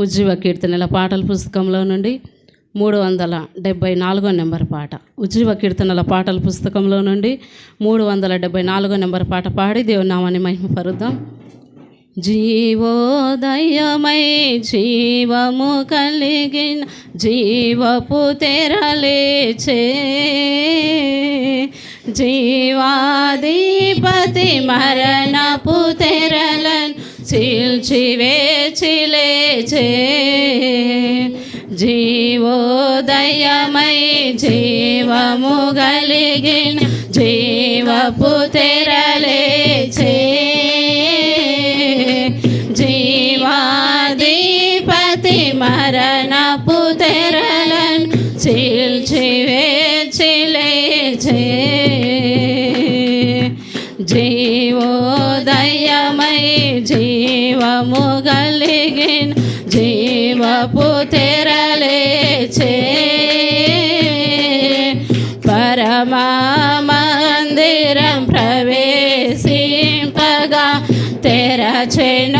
ఉజ్జీవ కీర్తనల పాటల పుస్తకంలో నుండి మూడు వందల డెబ్బై నాలుగో నెంబర్ పాట. ఉజ్జీవ కీర్తనల పాటల పుస్తకంలో నుండి మూడు వందల డెబ్బై నాలుగో నెంబర్ పాట పాడి దేవునామని మహిమపరుద్దాం. జీవోదయమై జీవము కలిగిన జీవపు తెరలేచే జీవాధిపతి మరణపు తెరలను చీల్చివేచి లేచే జీవోదయమై జీవము గలిగిన జీవపు తెరలేచే జీవాధిపతి మరణపు తెరలను చీల్చివేచి లేచే జీవోదయమై జీవము కలిగిన జీవపు తెరలేచే పరమా మందిరం ప్రవేశింపగా తెరచెను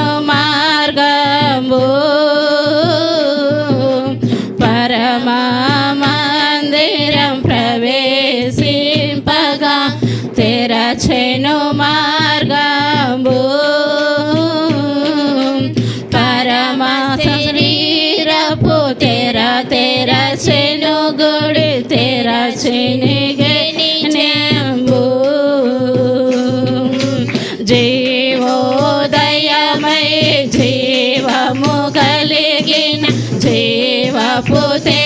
తెరచెనిగెనినెంబు జీవోదయమై జీవము కలిగిన జీవపు తెరలేచే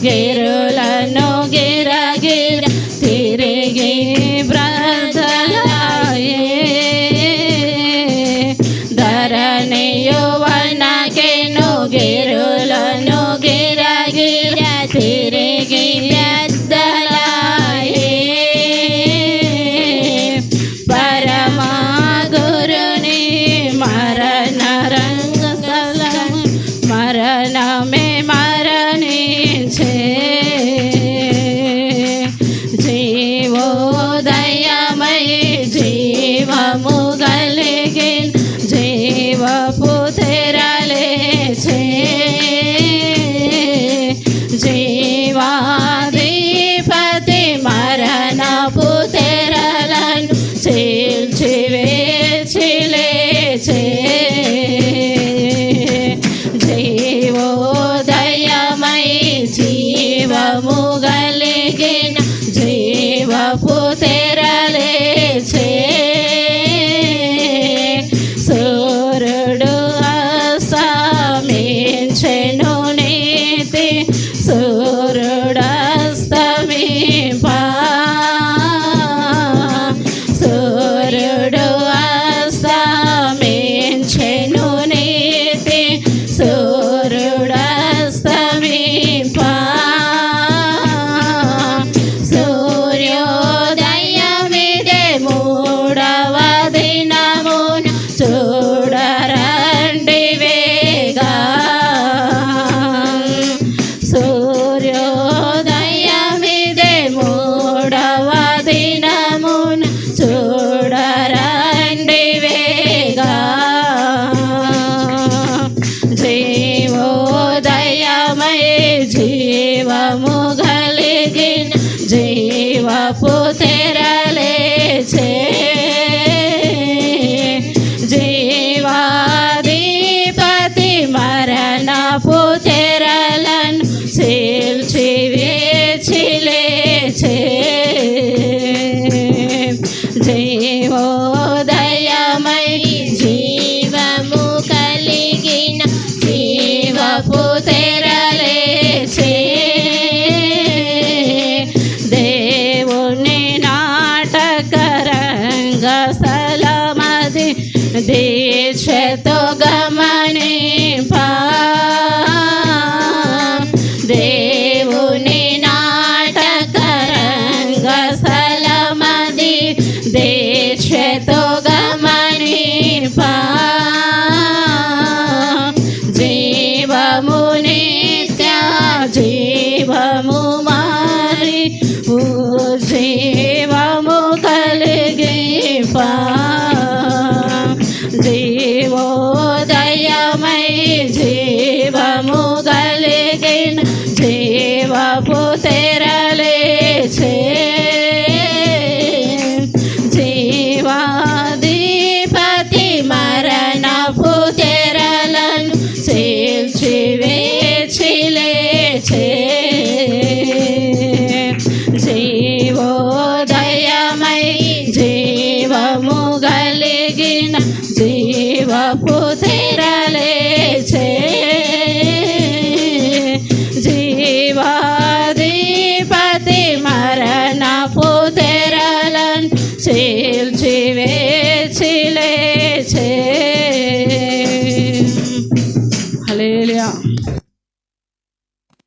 get up. Dream. జీవపు తెరలేచే దేవుని నాటకరంగ స్థలమది దీక్షతో గమనింపా దేవుని నాటకరంగ స్థలమది దీక్షతో జీవము కలిగి జీవోదయమై జీవము కలిగిన గలిగిన జీవపు తెరలు